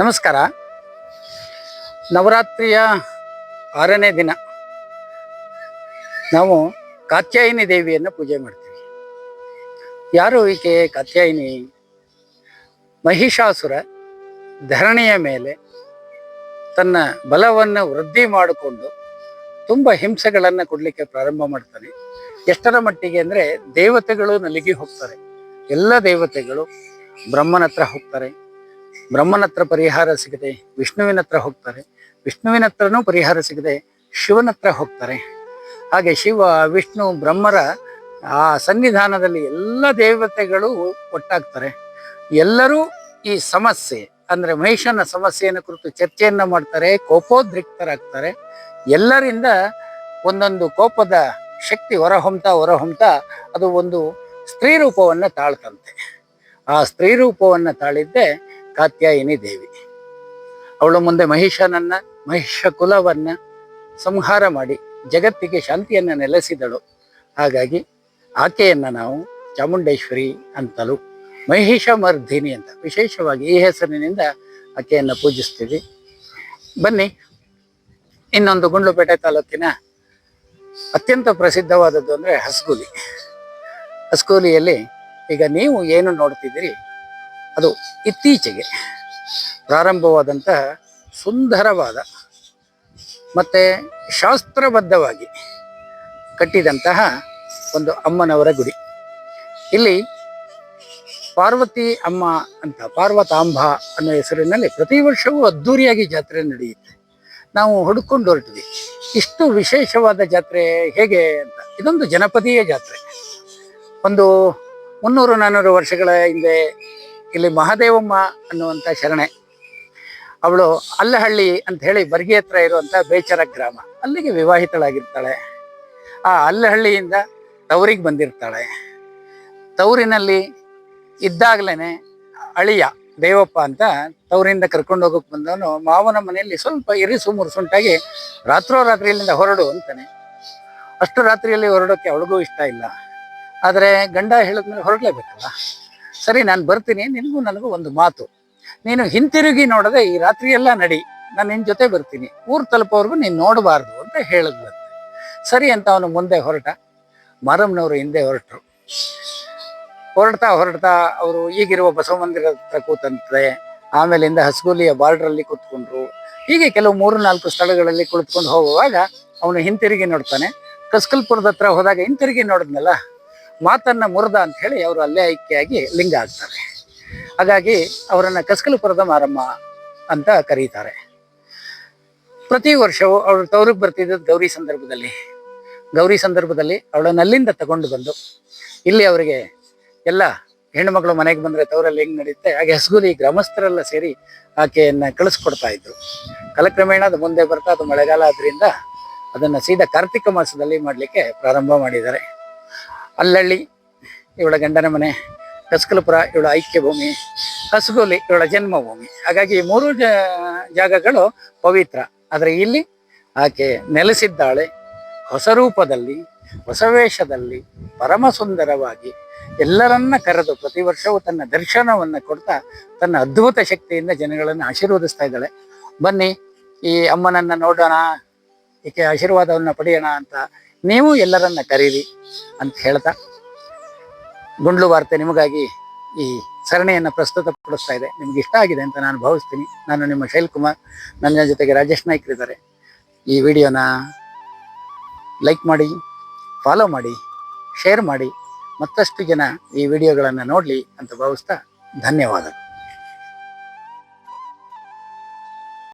ನಮಸ್ಕಾರ. ನವರಾತ್ರಿಯ ಆರನೇ ದಿನ. ನಾವು ಕಾತ್ಯಾಯಿನಿ ದೇವಿಯನ್ನು ಪೂಜೆ ಮಾಡ್ತೀವಿ. ಯಾರು ಈಕೆ ಕಾತ್ಯಾಯಿನಿ? ಮಹಿಷಾಸುರ ಧರಣಿಯ ಮೇಲೆ ತನ್ನ ಬಲವನ್ನು ವೃದ್ಧಿ ಮಾಡಿಕೊಂಡು ತುಂಬ ಹಿಂಸೆಗಳನ್ನು ಕೊಡಲಿಕ್ಕೆ ಪ್ರಾರಂಭ ಮಾಡ್ತಾನೆ. ಎಷ್ಟರ ಮಟ್ಟಿಗೆ ಅಂದರೆ ದೇವತೆಗಳು ನಲಿಗಿ ಹೋಗ್ತಾರೆ. ಎಲ್ಲ ದೇವತೆಗಳು ಬ್ರಹ್ಮನ ಹತ್ರ ಹೋಗ್ತಾರೆ. ಬ್ರಹ್ಮನ ಹತ್ರ ಪರಿಹಾರ ಸಿಗದೆ ವಿಷ್ಣುವಿನ ಹತ್ರ ಹೋಗ್ತಾರೆ. ವಿಷ್ಣುವಿನ ಹತ್ರನೂ ಪರಿಹಾರ ಸಿಗದೆ ಶಿವನ ಹತ್ರ ಹೋಗ್ತಾರೆ. ಹಾಗೆ ಶಿವ, ವಿಷ್ಣು, ಬ್ರಹ್ಮರ ಆ ಸನ್ನಿಧಾನದಲ್ಲಿ ಎಲ್ಲ ದೇವತೆಗಳು ಒಟ್ಟಾಗ್ತಾರೆ. ಎಲ್ಲರೂ ಈ ಸಮಸ್ಯೆ, ಅಂದ್ರೆ ಮಹಿಷನ ಸಮಸ್ಯೆಯನ್ನು ಕುರಿತು ಚರ್ಚೆಯನ್ನ ಮಾಡ್ತಾರೆ, ಕೋಪೋದ್ರಿಕ್ತರಾಗ್ತಾರೆ. ಎಲ್ಲರಿಂದ ಒಂದೊಂದು ಕೋಪದ ಶಕ್ತಿ ಹೊರಹೊಮ್ತಾ ಹೊರಹೊಮ್ತಾ ಅದು ಒಂದು ಸ್ತ್ರೀ ರೂಪವನ್ನು ತಾಳ್ತಂತೆ. ಆ ಸ್ತ್ರೀ ರೂಪವನ್ನು ತಾಳಿದ್ದೆ ಕಾತ್ಯಾಯಿನಿ ದೇವಿ. ಅವಳು ಮುಂದೆ ಮಹಿಷನನ್ನ ಮಹಿಷ ಕುಲವನ್ನ ಸಂಹಾರ ಮಾಡಿ ಜಗತ್ತಿಗೆ ಶಾಂತಿಯನ್ನ ನೆಲೆಸಿದಳು. ಹಾಗಾಗಿ ಆಕೆಯನ್ನ ನಾವು ಚಾಮುಂಡೇಶ್ವರಿ ಅಂತಲೂ ಮಹಿಷಮರ್ಧಿನಿ ಅಂತ ವಿಶೇಷವಾಗಿ ಈ ಹೆಸರಿನಿಂದ ಆಕೆಯನ್ನು ಪೂಜಿಸ್ತೀವಿ. ಬನ್ನಿ, ಇನ್ನೊಂದು ಗುಂಡ್ಲುಪೇಟೆ ತಾಲೂಕಿನ ಅತ್ಯಂತ ಪ್ರಸಿದ್ಧವಾದದ್ದು ಅಂದ್ರೆ ಹಸ್ಗುಲಿ. ಹಸ್ಗೂಲಿಯಲ್ಲಿ ಈಗ ನೀವು ಏನು ನೋಡ್ತಿದ್ದೀರಿ? ಅದು ಇತ್ತೀಚೆಗೆ ಪ್ರಾರಂಭವಾದಂತಹ ಸುಂದರವಾದ ಮತ್ತು ಶಾಸ್ತ್ರಬದ್ಧವಾಗಿ ಕಟ್ಟಿದಂತಹ ಒಂದು ಅಮ್ಮನವರ ಗುಡಿ. ಇಲ್ಲಿ ಪಾರ್ವತಿ ಅಮ್ಮ ಅಂತ ಪಾರ್ವತಾಂಬ ಅನ್ನೋ ಹೆಸರಿನಲ್ಲಿ ಪ್ರತಿ ವರ್ಷವೂ ಅದ್ಧೂರಿಯಾಗಿ ಜಾತ್ರೆ ನಡೆಯುತ್ತೆ. ನಾವು ಹುಡುಕೊಂಡು ಹೊರಟಿದ್ವಿ ಇಷ್ಟು ವಿಶೇಷವಾದ ಜಾತ್ರೆ ಹೇಗೆ ಅಂತ. ಇದೊಂದು ಜನಪದೀಯ ಜಾತ್ರೆ. ಒಂದು ಮುನ್ನೂರು ನಾನ್ನೂರು ವರ್ಷಗಳ ಹಿಂದೆ ಇಲ್ಲಿ ಮಹಾದೇವಮ್ಮ ಅನ್ನುವಂಥ ಶರಣೆ. ಅವಳು ಅಲ್ಲಹಳ್ಳಿ ಅಂತ ಹೇಳಿ ಬರ್ಗಿ ಹತ್ರ ಇರುವಂಥ ಬೇಚರ ಗ್ರಾಮ. ಅಲ್ಲಿಗೆ ವಿವಾಹಿತಳಾಗಿರ್ತಾಳೆ. ಆ ಅಲ್ಲಹಳ್ಳಿಯಿಂದ ತವರಿಗೆ ಬಂದಿರ್ತಾಳೆ. ತವರಿನಲ್ಲಿ ಇದ್ದಾಗಲೇ ಅಳಿಯ ದೇವಪ್ಪ ಅಂತ ತವರಿಂದ ಕರ್ಕೊಂಡು ಹೋಗಕ್ಕೆ ಬಂದವನು ಮಾವನ ಮನೆಯಲ್ಲಿ ಸ್ವಲ್ಪ ಇರಿಸು ಮುರುಸುಂಟಾಗಿ ರಾತ್ರೋರಾತ್ರಿಯಲ್ಲಿಂದ ಹೊರಡು ಅಂತಾನೆ. ಅಷ್ಟು ರಾತ್ರಿಯಲ್ಲಿ ಹೊರಡೋಕ್ಕೆ ಅವಳಿಗೂ ಇಷ್ಟ ಇಲ್ಲ. ಆದರೆ ಗಂಡ ಹೇಳಿದ್ಮೇಲೆ ಹೊರಡಲೇಬೇಕಲ್ಲ? ಸರಿ, ನಾನು ಬರ್ತೀನಿ. ನಿನಗೂ ನನಗೂ ಒಂದು ಮಾತು. ನೀನು ಹಿಂತಿರುಗಿ ನೋಡದೆ ಈ ರಾತ್ರಿ ಎಲ್ಲ ನಡಿ. ನಾನು ನಿನ್ನ ಜೊತೆ ಬರ್ತೀನಿ. ಊರು ತಲುಪೋವರೆಗೂ ನೀನು ನೋಡಬಾರ್ದು ಅಂತ ಹೇಳಿದ್ಲಂತೆ ಸರಿ ಅಂತ ಅವನು ಮುಂದೆ ಹೊರಟ. ಮಾರಮ್ಮನವರು ಹಿಂದೆ ಹೊರಟರು. ಹೊರಡ್ತಾ ಹೊರಡ್ತಾ ಅವರು ಈಗಿರುವ ಬಸವ ಮಂದಿರ ಹತ್ರ ಕೂತಂತೆ. ಆಮೇಲಿಂದ ಹಸಗುಲಿಯ ಬಾರ್ಡ್ರಲ್ಲಿ ಕೂತ್ಕೊಂಡ್ರು. ಹೀಗೆ ಕೆಲವು ಮೂರು, ನಾಲ್ಕು ಸ್ಥಳಗಳಲ್ಲಿ ಕುಳಿತುಕೊಂಡು ಹೋಗುವಾಗ ಅವನು ಹಿಂತಿರುಗಿ ನೋಡ್ತಾನೆ. ಕಸ್ಕಲ್ಪುರದ ಹತ್ರ ಹೋದಾಗ ಹಿಂತಿರುಗಿ ನೋಡಿದ್ನಲ್ಲ? ಮಾತನ್ನ ಮುರದ ಅಂತ ಹೇಳಿ ಅವರು ಅಲ್ಲೇ ಐಕ್ಯಾಗಿ ಲಿಂಗ ಆಗ್ತಾರೆ. ಹಾಗಾಗಿ ಅವರನ್ನ ಕಸ್ಕಲಪುರದ ಮಾರಮ್ಮ ಅಂತ ಕರೀತಾರೆ. ಪ್ರತಿ ವರ್ಷವೂ ಅವಳು ತವರಿಗೆ ಬರ್ತಿದ್ದು ಗೌರಿ ಸಂದರ್ಭದಲ್ಲಿ. ಗೌರಿ ಸಂದರ್ಭದಲ್ಲಿ ಅವಳನ್ನ ಅಲ್ಲಿಂದ ತಗೊಂಡು ಬಂದು ಇಲ್ಲಿ ಅವರಿಗೆ ಎಲ್ಲ ಹೆಣ್ಣುಮಗಳು ಮನೆಗೆ ಬಂದ್ರೆ ತವರಲ್ಲಿ ಹೆಂಗೆ ನಡೆಯುತ್ತೆ ಹಾಗೆ ಹಸಗುಲಿ ಗ್ರಾಮಸ್ಥರೆಲ್ಲ ಸೇರಿ ಆಕೆಯನ್ನ ಕಳಿಸ್ಕೊಡ್ತಾ ಇದ್ರು. ಕಾಲಕ್ರಮೇಣ ಅದು ಮುಂದೆ ಬರ್ತಾ ಅದು ಮಳೆಗಾಲ ಆದ್ರಿಂದ ಅದನ್ನ ಸೀದಾ ಕಾರ್ತಿಕ ಮಾಸದಲ್ಲಿ ಮಾಡ್ಲಿಕ್ಕೆ ಪ್ರಾರಂಭ ಮಾಡಿದ್ದಾರೆ. ಅಲ್ಲಳ್ಳಿ, ಇವಳ ಗಂಡನ ಮನೆ, ಕಸ್ಕಲಪುರ, ಇವಳ ಐಕ್ಯ ಭೂಮಿ ಕಸಗೋಲಿ, ಇವಳ ಜನ್ಮಭೂಮಿ. ಹಾಗಾಗಿ ಈ ಮೂರು ಜಾಗಗಳು ಪವಿತ್ರ. ಆದರೆ ಇಲ್ಲಿ ಆಕೆ ನೆಲೆಸಿದ್ದಾಳೆ ಹೊಸ ರೂಪದಲ್ಲಿ, ಹೊಸ ವೇಷದಲ್ಲಿ, ಪರಮ ಸುಂದರವಾಗಿ. ಎಲ್ಲರನ್ನ ಕರೆದು ಪ್ರತಿ ವರ್ಷವೂ ತನ್ನ ದರ್ಶನವನ್ನು ಕೊಡ್ತಾ ತನ್ನ ಅದ್ಭುತ ಶಕ್ತಿಯಿಂದ ಜನಗಳನ್ನು ಆಶೀರ್ವದಿಸ್ತಾ ಇದ್ದಾಳೆ. ಬನ್ನಿ, ಈ ಅಮ್ಮನನ್ನು ನೋಡೋಣ, ಈಕೆ ಆಶೀರ್ವಾದವನ್ನು ಪಡೆಯೋಣ ಅಂತ ನೀವು ಎಲ್ಲರನ್ನ ಕರೀರಿ ಅಂತ ಹೇಳ್ತಾ ಗುಂಡ್ಲು ವಾರ್ತೆ ನಿಮಗಾಗಿ ಈ ಸರಣಿಯನ್ನು ಪ್ರಸ್ತುತಪಡಿಸ್ತಾ ಇದೆ. ನಿಮ್ಗೆ ಇಷ್ಟ ಆಗಿದೆ ಅಂತ ನಾನು ಭಾವಿಸ್ತೀನಿ. ನಾನು ನಿಮ್ಮ ಶೈಲ್ ಕುಮಾರ್. ನನ್ನ ಜೊತೆಗೆ ರಾಜೇಶ್ ನಾಯ್ಕರಿದ್ದಾರೆ ಈ ವಿಡಿಯೋನ ಲೈಕ್ ಮಾಡಿ ಫಾಲೋ ಮಾಡಿ ಶೇರ್ ಮಾಡಿ. ಮತ್ತಷ್ಟು ಜನ ಈ ವಿಡಿಯೋಗಳನ್ನು ನೋಡಲಿ ಅಂತ ಭಾವಿಸ್ತಾ ಧನ್ಯವಾದ